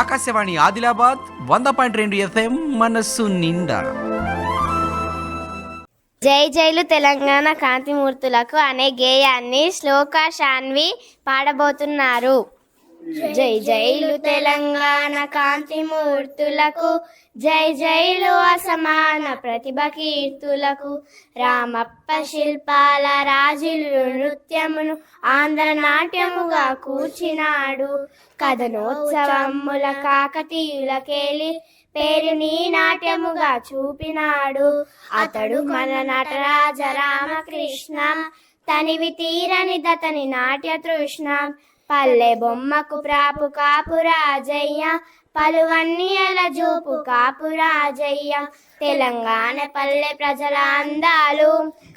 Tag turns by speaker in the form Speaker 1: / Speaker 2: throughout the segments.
Speaker 1: ఆకాశవాణి ఆదిలాబాద్ వంద పాయింట్ రెండు ఎఫ్ఎం మనస్సు నిండా.
Speaker 2: జై జైలు తెలంగాణ కాంతిమూర్తులకు అనే గేయాన్ని శ్లోక శాన్వి పాడబోతున్నారు. జై జైలు తెలంగాణ కాంతి మూర్తులకు జై జైలు అసమాన ప్రతిభ కీర్తులకు రామప్ప శిల్పాల రాజులు నృత్యమును ఆంధ్ర నాట్యముగా కూర్చినాడు. కథనోత్సవముల కాకతీయులకేలి పేరుని నాట్యముగా చూపినాడు. అతడు మన నటరాజ రామకృష్ణ తనివి తీరని దతని నాట్య తృష్ణ పల్లె బొమ్మకు ప్రాపు కాపు రాజయ్య పలువన్నీల చూపు కాపు రాజయ్య. తెలంగాణ పల్లె ప్రజల అందాలు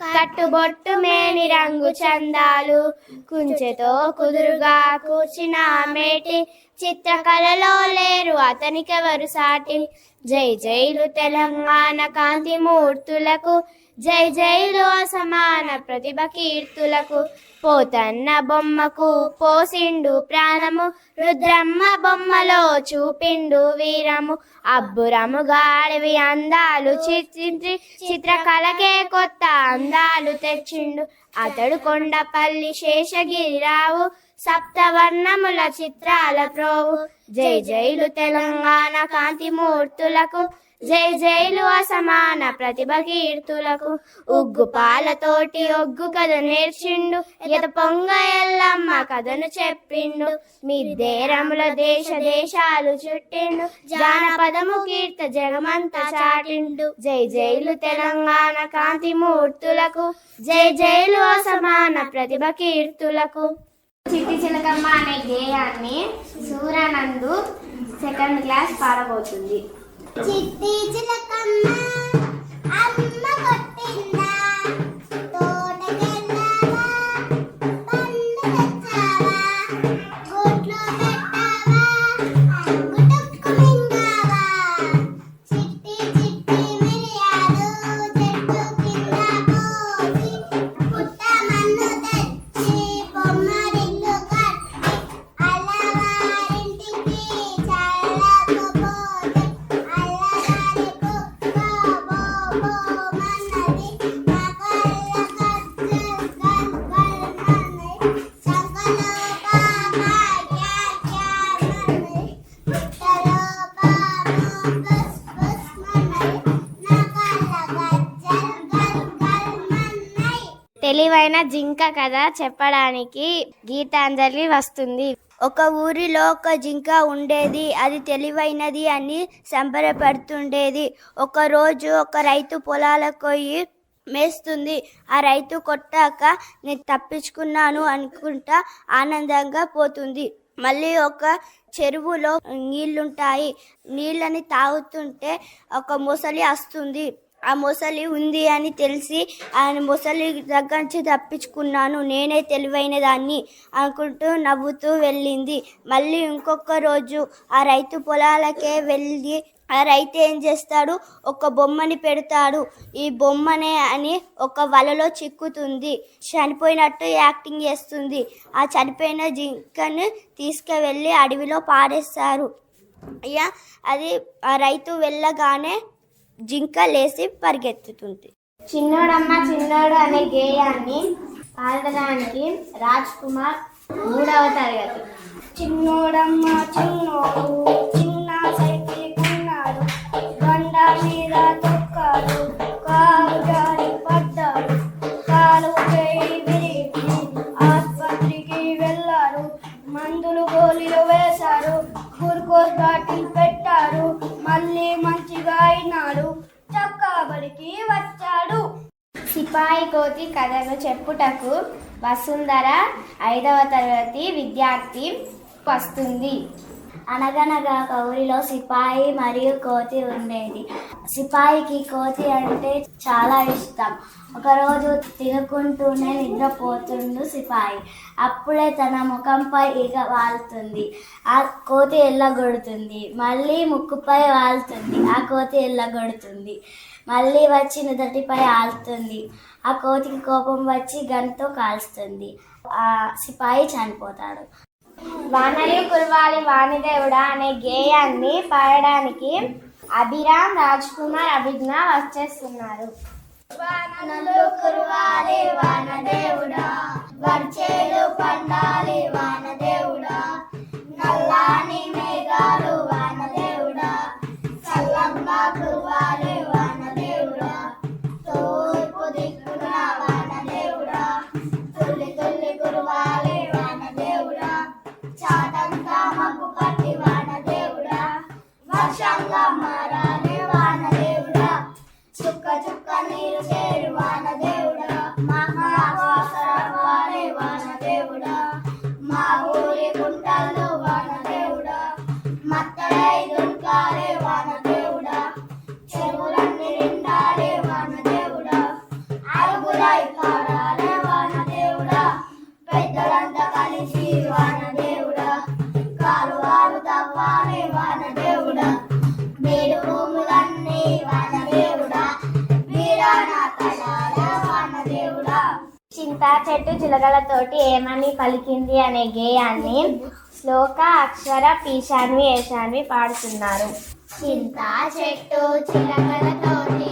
Speaker 2: కట్టుబొట్టు మేని రంగు చందాలు. కుంచెతో కుదురుగా కూర్చిన మేటి చిత్రకళలో లేరు అతనికెవరు సాటి? జై జైలు తెలంగాణ కాంతి మూర్తులకు జై జైలు అసమాన ప్రతిభ కీర్తులకు పోతన్న బొమ్మకు పోసిండు ప్రాణము రుద్రమ్మ బొమ్మలో చూపిండు వీరము. అబ్బురము గాడివి అందాలు చిత్రించి చిత్రకళకే కొత్త అందాలు తెచ్చిండు. అతడు కొండపల్లి శేషగిరిరావు సప్తవర్ణముల చిత్రాల ప్రోవు. జై జైలు తెలంగాణ కాంతిమూర్తులకు జై జైలు అసమాన ప్రతిభ కీర్తులకు ఉగ్గు పాలతోటి ఒగ్గు కథ నేర్చిండు. ఎత పొంగ ఎల్లమ్మ కథను చెప్పిండు. మిద్దేరముల దేశ దేశాలు చుట్టిండు. జానపదము కీర్త జగమంత చాటిండు. జై జైలు తెలంగాణ కాంతి మూర్తులకు జై జైలు అసమాన ప్రతిభ కీర్తులకు. చిట్టి చిలకమ్మ అనే గేయాన్ని సూర్యానందు సెకండ్ క్లాస్ పాడబోతుంది.
Speaker 3: చిట్టి చిలకమ్మ
Speaker 2: తెలివైన జింక కథ చెప్పడానికి గీతాంజలి వస్తుంది.
Speaker 3: ఒక ఊరిలో ఒక జింక ఉండేది అది తెలివైనది అని సంబరపడుతుండేది. ఒకరోజు ఒక రైతు పొలాలకు పోయి మేస్తుంది. ఆ రైతు కొట్టాక నేను తప్పించుకున్నాను అనుకుంటా ఆనందంగా పోతుంది. మళ్ళీ ఒక చెరువులో నీళ్ళుంటాయి. నీళ్ళని తాగుతుంటే ఒక మొసలి వస్తుంది ఆ మొసలి ఉంది అని తెలిసి ఆయన మొసలి దగ్గర నుంచి తప్పించుకున్నాను. నేనే తెలివైన దాన్ని అనుకుంటూ నవ్వుతూ వెళ్ళింది. మళ్ళీ ఇంకొక రోజు ఆ రైతు పొలాలకే వెళ్ళి ఆ రైతు ఏం చేస్తాడు? ఒక బొమ్మని పెడతాడు. ఈ బొమ్మనే అని ఒక వలలో చిక్కుతుంది. చనిపోయినట్టు యాక్టింగ్ చేస్తుంది. ఆ చనిపోయిన జింకను తీసుకువెళ్ళి అడవిలో పారేస్తారు. ఇక అది ఆ రైతు వెళ్ళగానే జింక లేచి పరిగెత్తుతుంది.
Speaker 2: చిన్నోడమ్మ చిన్నోడు అనే గేయాన్ని పాడడానికి రాజ్ కుమార్ మూడవ తరగతి.
Speaker 3: చిన్నోడమ్మ చిన్నోడు చిన్న సైకిల్ కొన్నాడు. బండ మీద తొక్కాడు.
Speaker 2: వసుంధర ఐదవ తరగతి విద్యార్థి వస్తుంది.
Speaker 3: అనగనగా ఒక ఊరిలో సిపాయి మరియు కోతి ఉండేది. సిపాయికి కోతి అంటే చాలా ఇష్టం. ఒకరోజు తినుకుంటూనే నిద్రపోతుండు సిపాయి. అప్పుడే తన ముఖంపై ఈగ వాలుతుంది. ఆ కోతి ఎల్లగొడుతుంది. మళ్ళీ ముక్కుపై వాలుతుంది. ఆ కోతి ఎల్లగొడుతుంది. మళ్ళీ వచ్చి నుదటిపై ఆలుతుంది. ఆ కోతికి కోపం వచ్చి గన్తో కాల్స్తుంది. ఆ సిపాయి చనిపోతాడు.
Speaker 2: వానలు కురవాలి వాణిదేవుడా అనే గేయాన్ని పాడడానికి అభిరామ్ రాజ్ కుమార్ అభిజ్ఞ వచ్చేస్తున్నారు.
Speaker 4: వానలు కురవాలి వానదేవుడా వర్చేలు పండాలి వానదేవుడా నల్లాని మేఘాలు వానదేవుడా చల్లంగా కురవాలి మత్తడై దుర్గాలే వానదేవుడా చెరువులన్నీ నిండాలే వానదేవుడా అరుగులై పాడాలే వానదేవుడా పెద్దలంతా కలిసి వారు కాలువాలు తవ్వాలి వానదేవుడా బీడు భూములన్నీ వానదేవుడా వీరాణ తడాల వానదేవుడా
Speaker 2: చింత చెట్టు చిలకలతోటి ఏమని పలికింది అనే గేయాన్ని శ్లోక అక్షర పీశాన్వి ఏషాన్వి పాడుతున్నారు.
Speaker 4: చింత చెట్టు చిలకలతోటి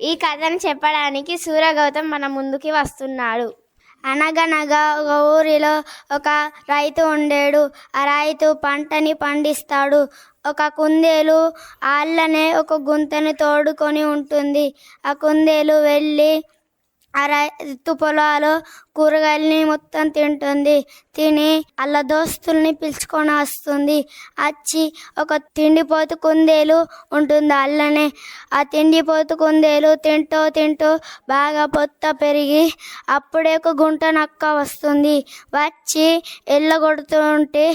Speaker 2: ఈ కథను చెప్పడానికి సూర్యగౌతమ్ మన ముందుకి వస్తున్నాడు.
Speaker 4: అనగనగా ఒక ఊరిలో ఒక రైతు ఉండేడు. ఆ రైతు పంటని పండిస్తాడు. ఒక కుందేలు ఆళ్ళనే ఒక గుంతను తోడుకొని ఉంటుంది. ఆ కుందేలు వెళ్ళి ఆ రైతు పొలాలు కూరగాయలని మొత్తం తింటుంది. తిని అలా దోస్తుల్ని పిలుచుకొని వస్తుంది. వచ్చి ఒక తిండిపోతు కుందేలు ఉంటుంది అల్లనే. ఆ తిండిపోతు కుందేలు తింటూ తింటూ బాగా పొత్త పెరిగి అప్పుడే ఒక గుంట నక్క వస్తుంది. వచ్చి ఎల్లగొడుతూ ఉంటే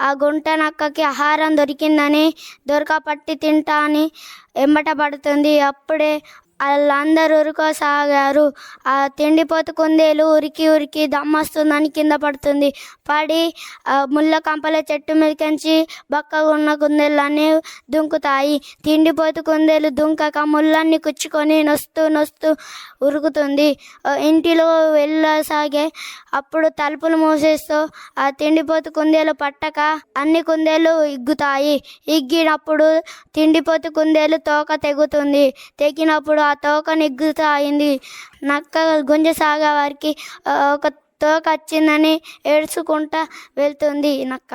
Speaker 4: ఆ గుంట నక్కకి ఆహారం దొరికిందని దొరక పట్టి తింటా అని ఎంబట పడుతుంది. అప్పుడే వాళ్ళందరూ ఉరుకోసాగారు ఆ తిండిపోతు కుందేలు ఉరికి ఉరికి దమ్మస్తుందని కింద పడుతుంది. పడి ముళ్ళ కంపల చెట్టు మీదకించి బక్కగా ఉన్న కుందేళ్ళన్నీ దుంకుతాయి. తిండిపోతు కుందేలు దుంకక ముళ్ళన్ని కుచ్చుకొని నొస్తూ నొస్తూ ఉరుకుతుంది. ఇంటిలో వెళ్ళసాగే అప్పుడు తలుపులు మూసేస్తూ ఆ తిండిపోతు కుందేలు పట్టక అన్ని కుందేలు ఇగ్గుతాయి. ఇగ్గినప్పుడు తిండిపోతు కుందేలు తోక తెగుతుంది. తెగినప్పుడు ఆ తోక నిగ్గుతాయింది నక్క గుంజసాగా వారికి ఒక తోక వచ్చిందని ఏడ్చుకుంటా వెళ్తుంది నక్క.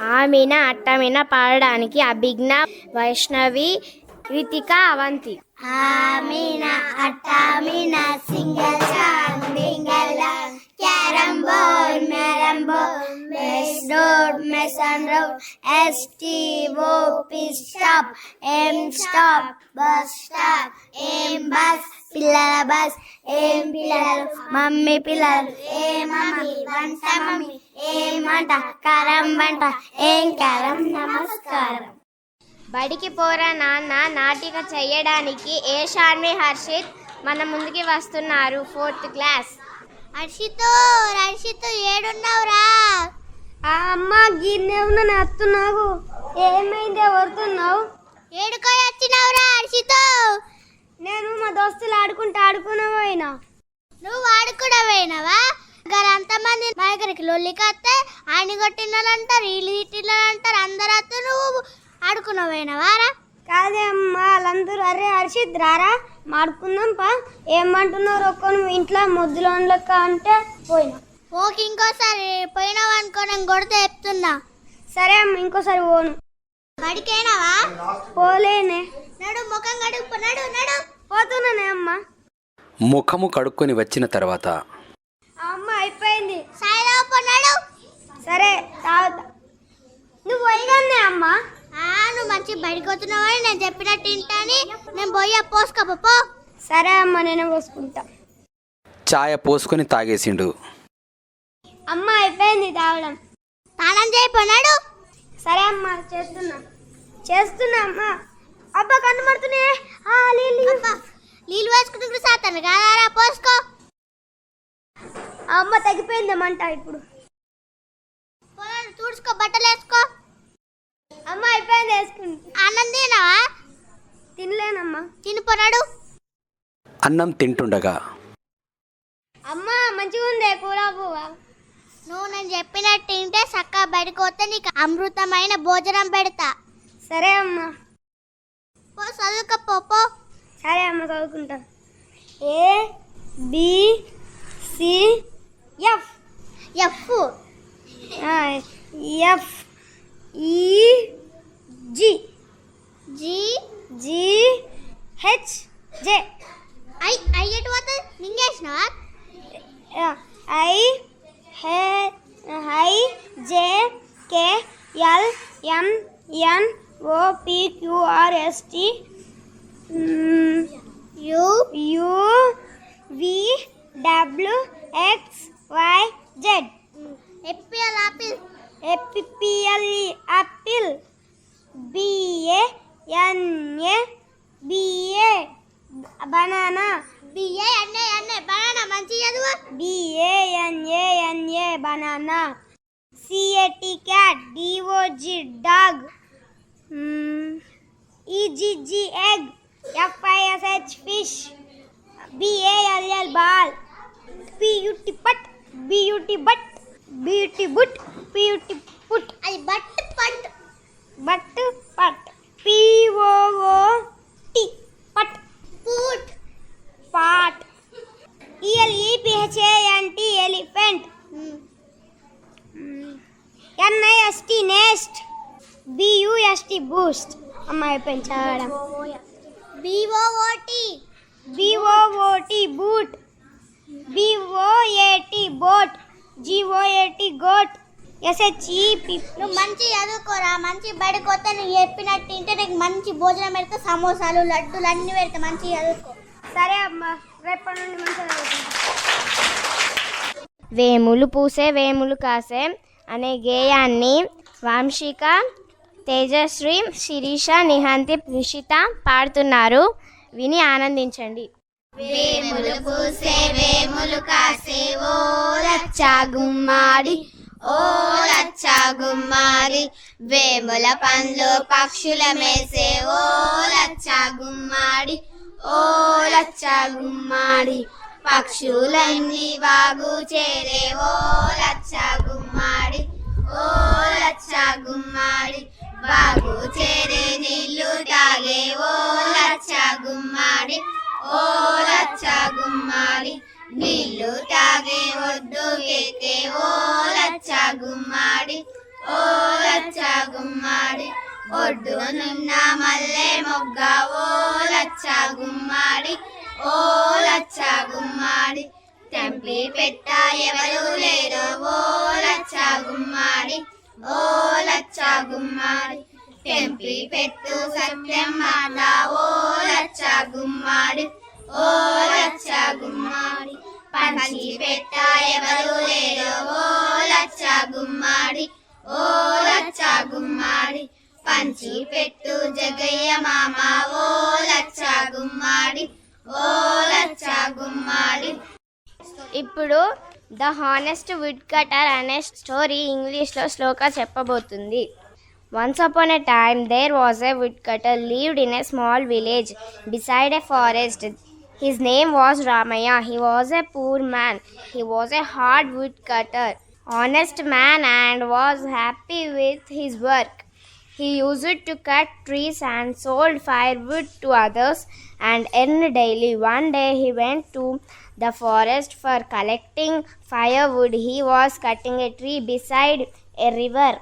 Speaker 2: ఆమెన అట్టమిన పాడడానికి అభిజ్ఞ వైష్ణవి రితిక అవంతి.
Speaker 4: ఆమెన అట్టామిన single song carrom board మ్యారం board mess road mess and road S T O P stop M stop bus stop ఏం బస్ పిల్లల బస్ ఏం పిల్లలు మమ్మీ పిల్లలు ఏ మమ్మీ వంట మమ్మీ ఏమంట కారం వంట ఏం కారం నమస్కారం
Speaker 2: బడికి పోరా నాన్న నాటిక చేయడానికి ఏ షాన్వి హర్షిత్ మన ముందుకి వస్తున్నారు ఫోర్త్ క్లాస్.
Speaker 5: హర్షితో హర్షితో ఏడున్నావురా?
Speaker 6: అమ్మ గిన్నె ఉన్న అత్తున్నావు ఏమైంది ఎవరుతున్నావు?
Speaker 5: ఏడుకొని వచ్చినావురా హర్షితో?
Speaker 6: నేను మా దోస్తులు ఆడుకుంటూ ఆడుకునే పోయినా.
Speaker 5: నువ్వు ఆడుకుడవేనవా గారు అంతమంది మా దగ్గరికి లొల్లికి వస్తే ఆయన కొట్టిన అంటారు వీళ్ళు తిట్టిన అంటారు అందరూ నువ్వు ఆడుకున్నావేనవారా
Speaker 6: కాదే అమ్మ వాళ్ళందరూ అరే హర్షిత్ రారా? మాడుకుందాం పా. ఏమంటున్నారు ఒక్క నువ్వు ఇంట్లో ముద్దులో లెక్క అంటే పోయినా.
Speaker 5: ఓకే ఇంకోసారి పోయినావు అనుకో నేను కొడితే చెప్తున్నా.
Speaker 6: సరే అమ్మ ఇంకోసారి పోను.
Speaker 5: బడికైనావా?
Speaker 6: పోలేనే.
Speaker 5: నడు ముఖం కడుపు నడు నడు.
Speaker 6: పోతున్నానే అమ్మ.
Speaker 1: ముఖము కడుక్కొని వచ్చిన తర్వాత
Speaker 6: అమ్మ అయిపోయింది.
Speaker 5: సాయిరావు నడు
Speaker 6: సరే తాగుతా నువ్వు పోయిగానే అమ్మ
Speaker 5: ఆ, నువ్వు వస్తున్నావని నేను చెప్పినట్టు వింటాని నేను పోయి పోసుకోపో పో.
Speaker 6: సరే అమ్మ నేను పోసుకుంటా.
Speaker 1: ఛాయ పోసుకొని తాగేసిండు.
Speaker 6: అమ్మ అయిపోయింది తాగడం.
Speaker 5: స్నానం చేయిపోనాడు
Speaker 6: సరే అమ్మ చేస్తున్నా. చేస్తున్నా అమ్మ. అబ్బా ఆ, నీళ్ళు.
Speaker 5: నీళ్ళు వేసుకుంటూ సాతాను కాదారా పోసుకో.
Speaker 6: అమ్మ తగ్గిపోయింది మంట ఇప్పుడు
Speaker 5: తుడుచుకో బట్టలు వేసుకో
Speaker 6: అమ్మ అయిపోయింది వేసుకుంటా
Speaker 5: అన్నం తినావా?
Speaker 6: తినలేనమ్మా.
Speaker 5: తినిపోనాడు
Speaker 1: అన్నం తింటుండగా.
Speaker 6: అమ్మ మంచిగా ఉంది కూర పువ్వా?
Speaker 5: నువ్వు నేను చెప్పినట్టు తింటే చక్కగా బయటకు వస్తే నీకు అమృతమైన భోజనం పెడతా.
Speaker 6: సరే అమ్మ.
Speaker 5: పో చదువుకో పో
Speaker 6: సరే అమ్మ చదువుకుంటా. A B C F.
Speaker 5: F.
Speaker 6: F. E G
Speaker 5: G
Speaker 6: G H J
Speaker 5: I I ఎటు పోతుంది మింగేసినావా
Speaker 6: I hey I J K L M N O P Q R S T
Speaker 5: U
Speaker 6: U V W X Y Z
Speaker 5: APPL apple
Speaker 6: APPLE apple BA NA BA banana
Speaker 5: BA అన్నే అన్నే banana మంచి చదువు
Speaker 6: బిఏఎన్ఏఎన్ఏ banana CAT cat DOG dog EGG egg FISH fish BALL ball PUT put BUT but BUT but PUT put
Speaker 5: అది but punt
Speaker 6: but put POO T put
Speaker 5: put
Speaker 6: pot ELEPHANT elephant NIST nest BUST boost అమ్మ అయిపోయింది చదవడం
Speaker 5: BOOT
Speaker 6: BOOT boot BOAT boat G O A T goat S H E P
Speaker 5: నువ్వు మంచి చదువుకోరా మంచి బడికి వస్తే నువ్వు చెప్పినట్టు తింటే నీకు మంచి భోజనం పెడతా సమోసాలు లడ్డూలు అన్ని పెడతా మంచి చదువుకో.
Speaker 6: సరే అమ్మ రేపటి నుండి మంచిగా చదువుకుంటా.
Speaker 5: వేములు పూసే వేములు కాసే అనే గేయాన్ని వంశిక తేజశ్రీ శిరీష నిహాంతి రిషిత పాడుతున్నారు. విని ఆనందించండి. వేములు పూసే వేములు కాసే ఓ లచ్చా గుమ్మాడి ఓ లచ్చా గుమ్మారి వేముల పండ్లు పక్షుల మేసే ఓ లచ్చా గుమ్మాడి ఓ లచ్చా గుమ్మాడి పక్షులన్నీ వాగు చేరే ఓ లచ్చా గుమ్మాడి ఓ లచ్చా గుమ్మాడి వాగు చేరే గుమ్మారి నీళ్ళు తాగే ఒడ్డు కేకే ఓ లచ్చ గుమ్మాడి. ఓ లచ్చ గుమ్మాడి. ఒడ్డునున్న మల్లె మొగ్గ ఓ లచ్చ గుమ్మాడి. ఓ లచ్చ గుమ్మాడి. తెంపి పెట్ట ఎవరు లేరు ఓ లచ్చ గుమ్మాడి. ఓ లచ్చ గుమ్మాడి. తెంపి పెట్టు సత్యం మాట ఓ లచ్చ గుమ్మాడి. ఓ లచ్చా గుమ్మాడి పంచి పెట్ట ఎవరు లేరు ఓ లచ్చ గుమ్మాడి ఓ లచ్చ గుమ్మాడి పంచి పెట్టు జగయ్య మామ ఓ లచ్చ గుమ్మాడి ఓ లచ్చ గుమ్మాడి.
Speaker 2: ఇప్పుడు ద హానెస్ట్ విడ్ కటర్ అనే స్టోరీ ఇంగ్లీష్లో Shloka చెప్పబోతుంది. Once upon a time there was a woodcutter lived in a small village beside a forest His name was Ramaya. He was a poor man. He was a hard woodcutter, honest man, and was happy with his work. He used to cut trees and sold firewood to others and earned daily. One day he went to the forest for collecting firewood. He was cutting a tree beside a river.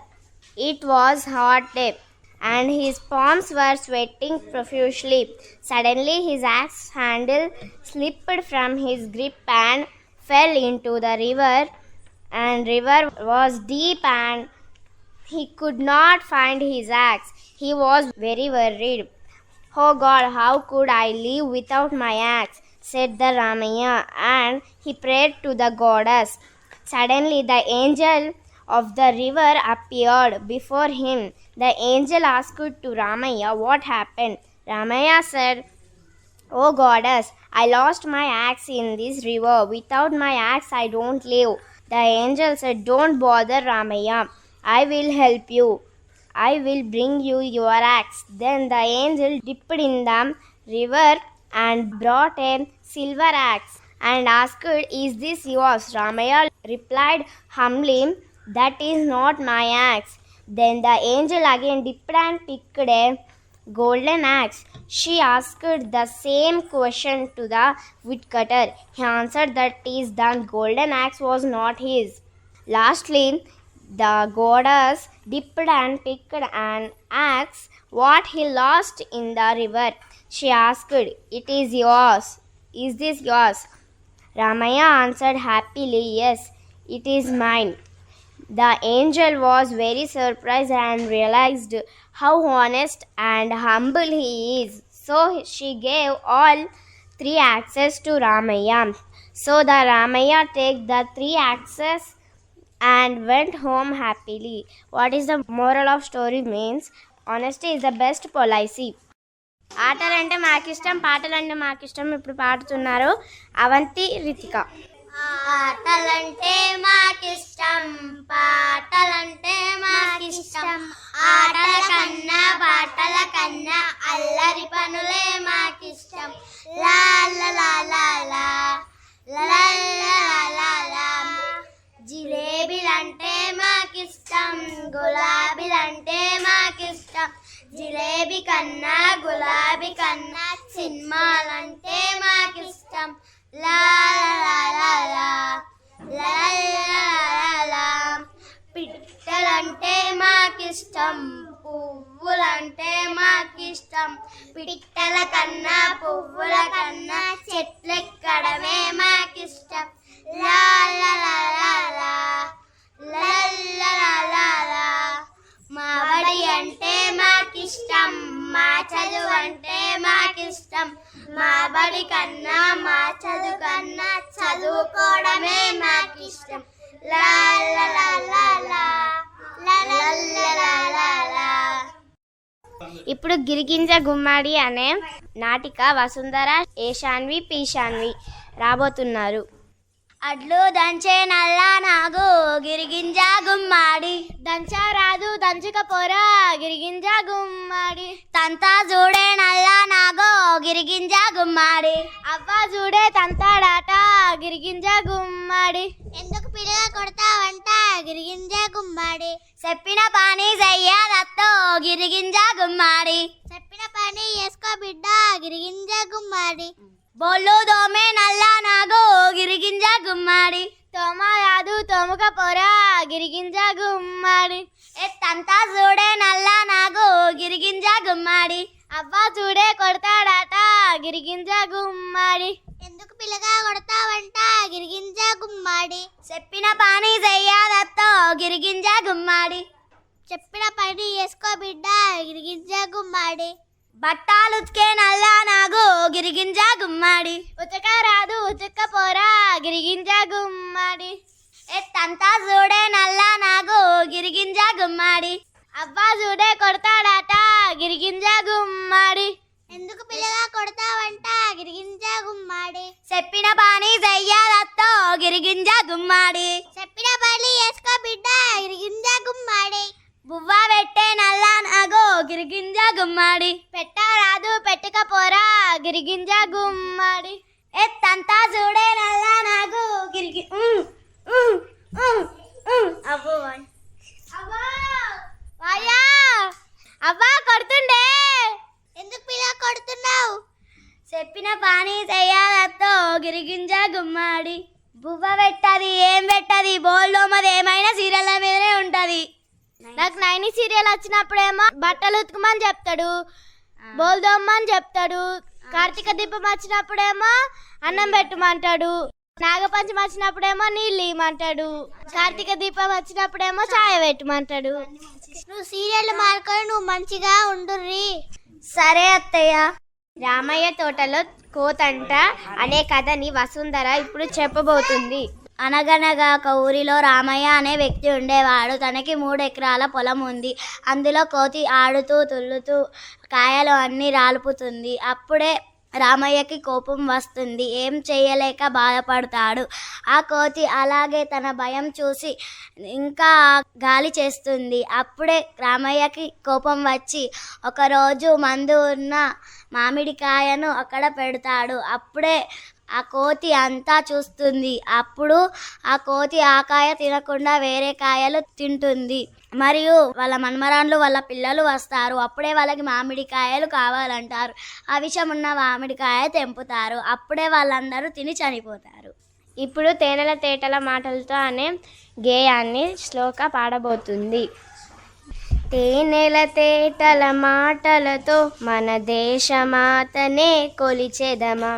Speaker 2: It was hot day and his palms were sweating profusely. Suddenly his axe handle slipped from his grip and fell into the river and river was deep and he could not find his axe. He was very worried. Oh God, how could I live without my axe? said the Ramaya, and he prayed to the goddess. Suddenly, the angel of the river appeared before him. The angel asked to Ramaya what happened. Ramaya said, Oh goddess, I lost my axe in this river. Without my axe, I don't live. The angel said, Don't bother, Ramaya. I will help you. I will bring you your axe. Then the angel dipped in the river and brought a silver axe and asked, Is this yours? Ramaya replied humbly, That is not my axe. Then the angel again dipped and picked a golden axe. She asked the same question to the woodcutter. He answered that is the golden axe was not his. Lastly, the goddess dipped and picked an axe what he lost in the river. She asked, It is yours. Is this yours? Ramaya answered happily, Yes, it is mine. The angel was very surprised and realized how honest and humble he is. So she gave all three axes to Ramaya. So the Ramaya took the three axes and went home happily. What is the moral of story means? Honesty is the best policy. ఆటలంటే మాకిష్టం పాటలంటే మాకిష్టం ఇప్పుడు పాడుతున్నారు అవంతి రితిక
Speaker 7: ఆటలంటే మాకిష్టం పాటలంటే మాకిష్టం. ఆటల కన్నా పాటల కన్నా అల్లరి పనులే మాకిష్టం. లా లా లా. జిలేబీలంటే మాకిష్టం గులాబీలంటే మాకిష్టం. జిలేబీ కన్నా గులాబీ కన్నా సినిమాలంటే మాకిష్టం. లా లా లా లా లా లా పిట్టలంటే మాకిష్టం పువ్వులంటే మాకిష్టం. పిట్టల కన్నా పువ్వుల కన్నా చెట్లెక్కడమే మాకిష్టం.
Speaker 2: గింజ గుమ్మడి అనే నాటిక వసుంధర ఏషాన్వి పీషాన్వి రాబోతున్నారు.
Speaker 7: అడ్లు దంచే నల్ల నాగు గిరిగింజ గుమ్మాడి. దంచా రాదు దంచక గిరిగింజ గుమ్మాడి. తంతా చూడే నల్ల నాగో గిరిగింజ గుమ్మాడి. అవ్వ చూడే తంతాడాట గిరిగింజ గుమ్మాడి. ఎందుకు పిల్లగా కొడతావంట గిరిగింజ గుమ్మాడి. చెప్పిన పని చెయ్యాదత్తో గిరిగింజ గుమ్మాడి. చెప్పిన పని చేసుకో బిడ్డ గిరిగింజ గుమ్మాడి. బొల్లు దోమే నల్ల నాగు గిరిగింజ గుమ్మాడి. తోమ రాదు తోముక పొరా గిరిగింజ గుమ్మాడి. ఎత్తంతా చూడే నల్ల నాగు గిరిగింజ గుమ్మాడి. అవ్వ చూడే కొడతాడట గిరిగింజ గుమ్మాడి. ఎందుకు పిల్లగా కొడతావంట గిరిగింజ గుమ్మాడి? చెప్పిన పని చెయ్యాలత్తో గిరిగింజ గుమ్మాడి. చెప్పిన పని చేసుకో బిడ్డ గిరిగింజ గుమ్మాడి. బట్టాలు ఉతికే నల్ల నాగు గిరిగింజ గుమ్మాడి. ఉతక రాదు ఉతక పోరా గిరిగింజ గుమ్మాడి. ఎత్తంతా చూడే నల్ల నాగు గిరిగింజ గుమ్మాడి. అవ్వ చూడే కొడతాడట గిరిగింజ గుమ్మాడి. ఎందుకు పిల్లగా కొడతావంట గిరిగింజ గుమ్మాడి? చెప్పిన పని చెయ్యాలత్తో గిరిగింజ గుమ్మాడి.
Speaker 8: చెప్పిన పని వేసుకో బిడ్డ ఇరిగింజ గుమ్మాడి.
Speaker 7: బువ్వ పెట్టే నల్ల నాగో గిరిగింజ గుమ్మాడి.
Speaker 8: పెట్టరాదు పెట్టకపోరా గిరిగింజ గుమ్మాడి.
Speaker 7: ఎత్తంతా చూడే నల్ల నాగు గిరిగి అబ్బో
Speaker 8: వాయా. కొడుతుండే! ఎందుకు పిల్ల కొడుతున్నావు?
Speaker 7: చెప్పిన పానీ చెయ్యాలతో గిరిగింజ గుమ్మాడి. బువ్వ పెట్టది ఏం పెట్టది బోల్డోమది ఏమైనా సీరియల్ మీదనే ఉంటది.
Speaker 8: నాకు నైని సీరియల్ వచ్చినప్పుడేమో బట్టలు ఉతుకమని చెప్తాడు బోల్దమ్మని చెప్తాడు కార్తీక దీపం వచ్చినప్పుడేమో అన్నం పెట్టమంటాడు నాగపంచమి వచ్చినప్పుడేమో నీళ్ళు ఇవ్వమంటాడు కార్తీక దీపం వచ్చినప్పుడేమో ఛాయ పెట్టమంటాడు. నువ్వు సీరియల్ మార్కొని నువ్వు మంచిగా ఉండుర్రి.
Speaker 7: సరే అత్తయ్య.
Speaker 2: రామయ్య తోటలో కోతంట అనే కథని వసుంధర ఇప్పుడు చెప్పబోతుంది.
Speaker 7: అనగనగా ఒక ఊరిలో రామయ్య అనే వ్యక్తి ఉండేవాడు. తనకి మూడు ఎకరాల పొలం ఉంది. అందులో కోతి ఆడుతూ తుల్లుతూ కాయలు అన్నీ రాలుపుతుంది. అప్పుడే రామయ్యకి కోపం వస్తుంది. ఏం చేయలేక బాధపడతాడు. ఆ కోతి అలాగే తన భయం చూసి ఇంకా గాలి చేస్తుంది. అప్పుడే రామయ్యకి కోపం వచ్చి ఒకరోజు మందు ఉన్న మామిడికాయను అక్కడ పెడతాడు. అప్పుడే ఆ కోతి అంతా చూస్తుంది. అప్పుడు ఆ కోతి ఆ కాయ తినకుండా వేరే కాయలు తింటుంది. మరియు వాళ్ళ మన్మరాన్లు వాళ్ళ పిల్లలు వస్తారు. అప్పుడే వాళ్ళకి మామిడికాయలు కావాలంటారు. ఆ విషయం ఉన్న మామిడికాయ తెంపుతారు. అప్పుడే వాళ్ళందరూ తిని చనిపోతారు.
Speaker 2: ఇప్పుడు తేనెల తేటల మాటలతో అనే గేయాన్ని శ్లోక పాడబోతుంది. తేనెల తేటల మాటలతో మన దేశమాతనే కొలిచెదమా?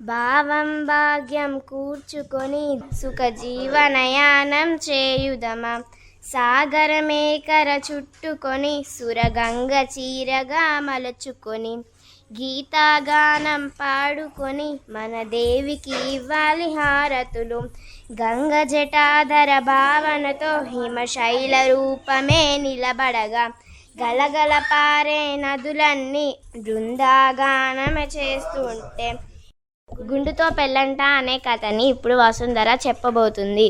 Speaker 2: భావం భాగ్యం కూర్చుకొని సుఖ జీవనయానం చేయుదమా. సాగరమేకర చుట్టుకొని సురగంగ చీరగా మలచుకొని గీతాగానం పాడుకొని మన దేవికి ఇవ్వాలి హారతులు. గంగ జటాధర భావనతో హిమశైల రూపమే నిలబడగా. గలగల పారే నదులన్నీ బృందాగానమే చేస్తుంటే గుండుతో పెళ్ళంట అనే కథని ఇప్పుడు వసుంధర చెప్పబోతుంది.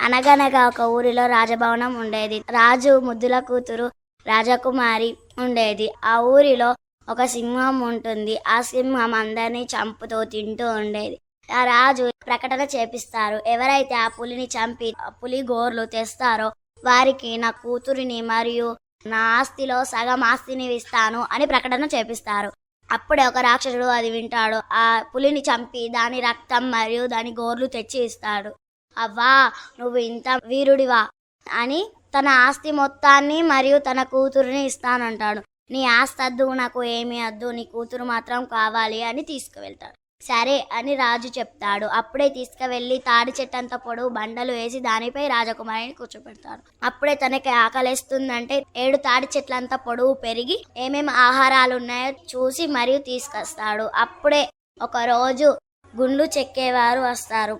Speaker 7: అనగనగా ఒక ఊరిలో రాజభవనం ఉండేది. రాజు ముద్దుల కూతురు రాజకుమారి ఉండేది. ఆ ఊరిలో ఒక సింహం ఉంటుంది. ఆ సింహం అందరినీ చంపుతూ తింటూ ఉండేది. ఆ రాజు ప్రకటన చేపిస్తారు. ఎవరైతే ఆ పులిని చంపి ఆ పులి గోర్లు తెస్తారో వారికి నా కూతురిని మరియు నా ఆస్తిలో సగం ఆస్తిని ఇస్తాను అని ప్రకటన చేపిస్తారు. అప్పుడే ఒక రాక్షసుడు అది వింటాడు. ఆ పులిని చంపి దాని రక్తం మరియు దాని గోర్లు తెచ్చి ఇస్తాడు. అవ్వా నువ్వు ఇంత వీరుడివా? అని తన ఆస్తి మొత్తాన్ని మరియు తన కూతురుని ఇస్తానంటాడు. నీ ఆస్తి అద్దు నాకు ఏమీ అద్దు నీ కూతురు మాత్రం కావాలి అని తీసుకువెళ్తాడు. సరే అని రాజు చెప్తాడు. అప్పుడే తీసుకువెళ్ళి తాడి చెట్టంత పొడవు బండలు వేసి దానిపై రాజకుమారిని కూర్చోపెడతాడు. అప్పుడే తనకి ఆకలిస్తుందంటే ఏడు తాడి చెట్లంత పొడవు పెరిగి ఏమేమి ఆహారాలు ఉన్నాయో చూసి మరియు తీసుకొస్తాడు. అప్పుడే ఒక రోజు గుండు చెక్కేవారు వస్తారు.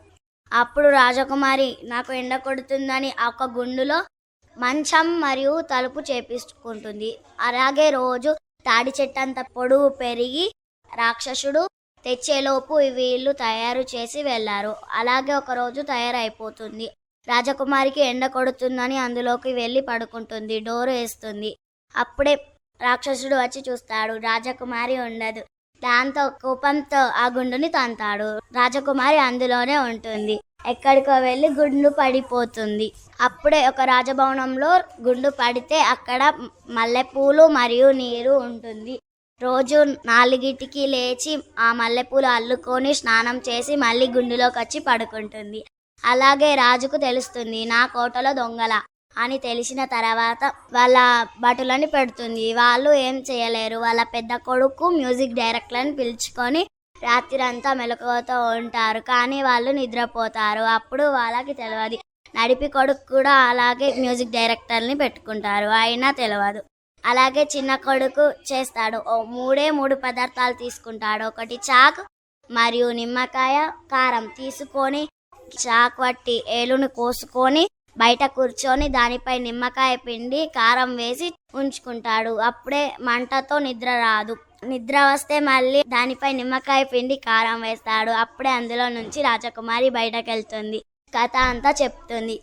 Speaker 7: అప్పుడు రాజకుమారి నాకు ఎండ కొడుతుందని ఆ ఒక గుండులో మంచం మరియు తలుపు చేపించుకుంటుంది. అలాగే రోజు తాడి చెట్టంత పొడవు పెరిగి రాక్షసుడు తెచ్చేలోపు వీళ్ళు తయారు చేసి వెళ్ళారు అలాగే ఒకరోజు తయారైపోతుంది. రాజకుమారికి ఎండ కొడుతుందని అందులోకి వెళ్ళి పడుకుంటుంది. డోరు వేస్తుంది. అప్పుడే రాక్షసుడు వచ్చి చూస్తాడు. రాజకుమారి ఉండదు. దాంతో కోపంతో ఆ గుండుని తంతాడు. రాజకుమారి అందులోనే ఉంటుంది. ఎక్కడికో వెళ్ళి గుండు పడిపోతుంది. అప్పుడే ఒక రాజభవనంలో గుండు పడితే అక్కడ మల్లెపూలు మరియు నీరు ఉంటుంది. రోజు నాలుగిటికి లేచి ఆ మల్లెపూలు అల్లుకొని స్నానం చేసి మళ్ళీ గుండులోకి వచ్చి పడుకుంటుంది. అలాగే రాజుకు తెలుస్తుంది నా కోటలో దొంగల అని తెలిసిన తర్వాత వాళ్ళ భటులని పెడుతుంది. వాళ్ళు ఏం చేయలేరు. వాళ్ళ పెద్ద కొడుకు మ్యూజిక్ డైరెక్టర్ని పిలుచుకొని రాత్రిరంతా మెలకువతో ఉంటారు. కానీ వాళ్ళు నిద్రపోతారు. అప్పుడు వాళ్ళకి తెలియదు నడిపి కొడుకు కూడా అలాగే మ్యూజిక్ డైరెక్టర్ని పెట్టుకుంటారు. అయినా తెలియదు అలాగే చిన్న కొడుకు చేస్తాడు. ఓ మూడే మూడు పదార్థాలు తీసుకుంటాడు. ఒకటి చాక్ మరియు నిమ్మకాయ కారం తీసుకొని చాక్ పట్టి ఏలును కోసుకొని బయట కూర్చొని దానిపై నిమ్మకాయ పిండి కారం వేసి ఉంచుకుంటాడు. అప్పుడే మంటతో నిద్ర రాదు. నిద్ర వస్తే మళ్ళీ దానిపై నిమ్మకాయ పిండి కారం వేస్తాడు. అప్పుడే అందులో నుంచి రాజకుమారి బయటకు వెళ్తుంది కథ అంతా చెప్తుంది.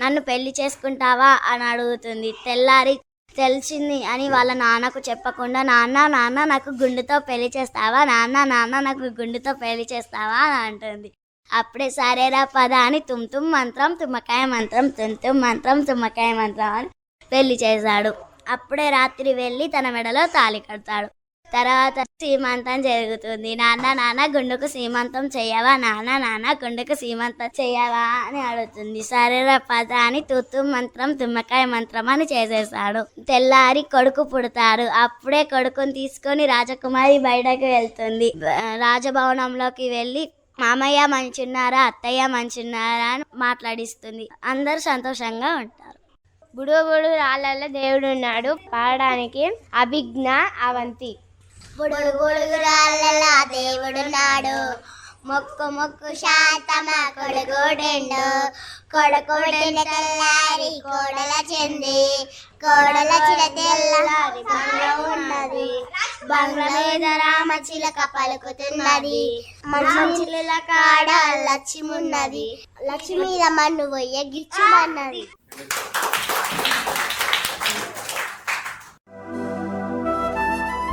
Speaker 7: నన్ను పెళ్ళి చేసుకుంటావా? అని అడుగుతుంది. తెల్లారి తెలిసింది అని వాళ్ళ నాన్నకు చెప్పకుండా నాన్న నాన్న నాకు గుండుతో పెళ్ళి చేస్తావా? నాన్న నాన్న నాకు గుండుతో పెళ్ళి చేస్తావా? అని అంటుంది. అప్పుడే సరేరా పద అని తుమ్ తుమ్ మంత్రం తుమ్మకాయ మంత్రం తుమ్ తుమ్ మంత్రం తుమ్మకాయ మంత్రం అని పెళ్ళి చేశాడు. అప్పుడే రాత్రి వెళ్ళి తన మెడలో తాళి కడతాడు. తర్వాత సీమంతం జరుగుతుంది. నాన్న నాన్న గుండెకు సీమంతం చేయవా? నాన్న నాన్న గుండెకు సీమంతం చేయవా? అని అడుగుతుంది. సరేరా పద అని తుత్తు మంత్రం తుమ్మకాయ మంత్రం అని చేసేస్తాడు. తెల్లారి కొడుకు పుడతాడు. అప్పుడే కొడుకుని తీసుకొని రాజకుమారి బయటకు వెళ్తుంది. రాజభవనంలోకి వెళ్ళి మామయ్య మంచున్నారా? అత్తయ్య మంచున్నారా? అని మాట్లాడిస్తుంది. అందరూ సంతోషంగా ఉంటారు.
Speaker 2: బుడు బుడు రాళ్ళల్లో దేవుడు ఉన్నాడు పాడడానికి అభిజ్ఞ అవంతి.
Speaker 7: బుడుగు బుడుగు రాళ్ళలా దేవుడున్నాడు మొక్కు మొక్కు శాతమా కొడుకుడెండు. కొడుకు తెల్లారి కోడల చెంది. కోడల చిల తెల్లారి బంగ్లా ఉన్నది. బంగ్లా మీద రామ చిలక పలుకుతున్నది. మనుషుల కాడ లక్ష్మి ఉన్నది. లక్ష్మి మీద మన్ను పోయే గిచ్చుమన్నది